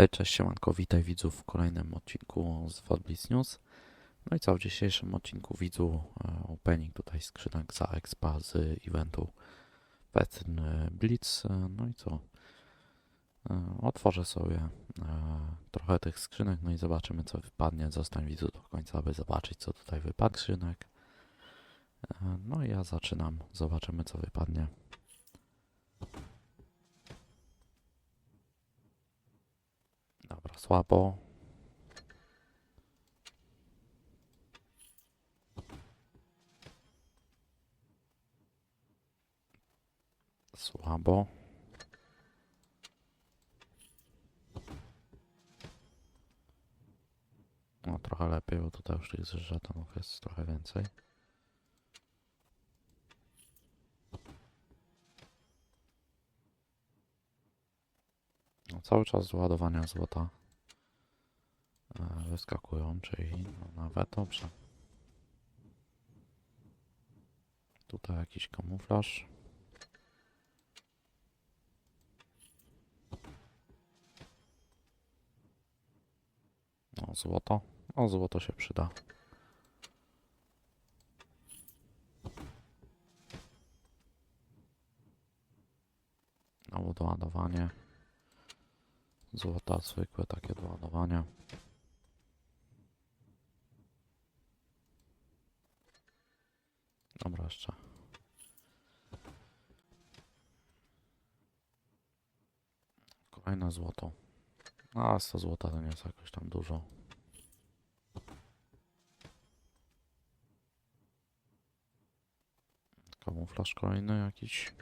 Hej, cześć, siemanko, witaj widzów w kolejnym odcinku z Wodblitz News. No i co, w dzisiejszym odcinku widzu e, opening tutaj skrzynek za expa z eventu Petin e, Blitz. E, No i co, e, otworzę sobie e, trochę tych skrzynek, no i zobaczymy co wypadnie. Zostań widzu do końca, aby zobaczyć co tutaj wypadł skrzynek. E, No i ja zaczynam, zobaczymy co wypadnie. Dobra, słabo. Słabo. No trochę lepiej, bo tutaj już tych żetonów jest trochę więcej. No, cały czas z ładowania złota wyskakują, czyli no, nawet dobrze. Tutaj jakiś kamuflaż. No, złoto. O, złoto się przyda. Znowu doładowanie. Złota, zwykłe takie do jeszcze. Kolejne złoto. Ale 100 złota to nie jest jakoś tam dużo. Kamuflaż kolejny jakiś.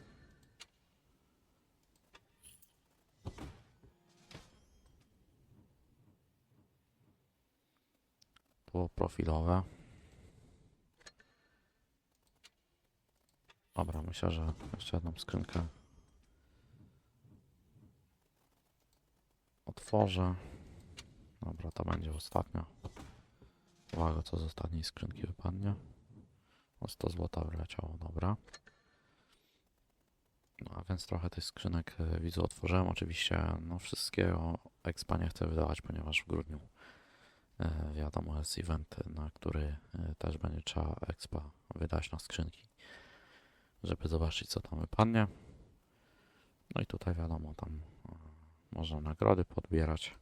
było profilowe. Dobra, myślę, że jeszcze jedną skrzynkę otworzę. Dobra, to będzie ostatnia. Uwaga, co z ostatniej skrzynki wypadnie. O 100 złota wyleciało, dobra. No a więc trochę tych skrzynek e, widzu otworzyłem. Oczywiście no wszystkiego expa nie chcę wydawać, ponieważ w grudniu E, wiadomo jest event, na który e, też będzie trzeba expa wydać na skrzynki, żeby zobaczyć co tam wypadnie. No i tutaj wiadomo, tam e, można nagrody podbierać.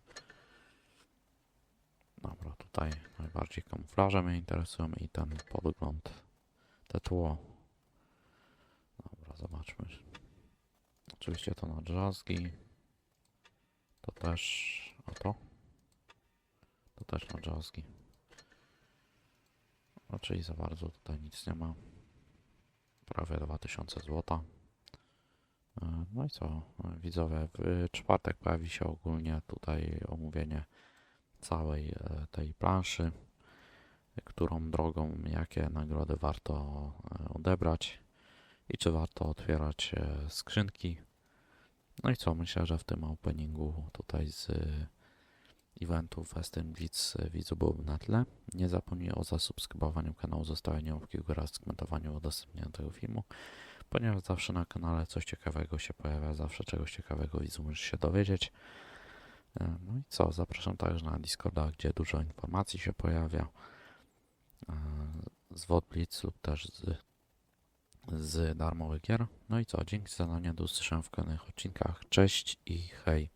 Dobra, tutaj najbardziej kamuflaże mnie interesują i ten podgląd, te tło. Dobra, zobaczmy. Oczywiście to na drzazgi. To też, a to? To też na drzazgi. Raczej za bardzo tutaj nic nie ma. Prawie 2000 zł. No i co, e, widzowie, w czwartek pojawi się ogólnie tutaj omówienie całej e, tej planszy, którą drogą, jakie nagrody warto e, odebrać i czy warto otwierać skrzynki. No i co, myślę, że w tym openingu tutaj z eventu Festyn Blitz widzu byłoby na tyle. Nie zapomnij o zasubskrybowaniu kanału, zostawieniu górę oraz komentowaniu udostępnienia tego filmu, ponieważ zawsze na kanale coś ciekawego się pojawia, zawsze czegoś ciekawego widzu możesz się dowiedzieć. E, No i co, zapraszam także na Discorda, gdzie dużo informacji się pojawia e, z WOD Blitz lub też z, z darmowych gier. No i co, dzięki za zadanie, do usłyszenia w kolejnych odcinkach. Cześć i hej.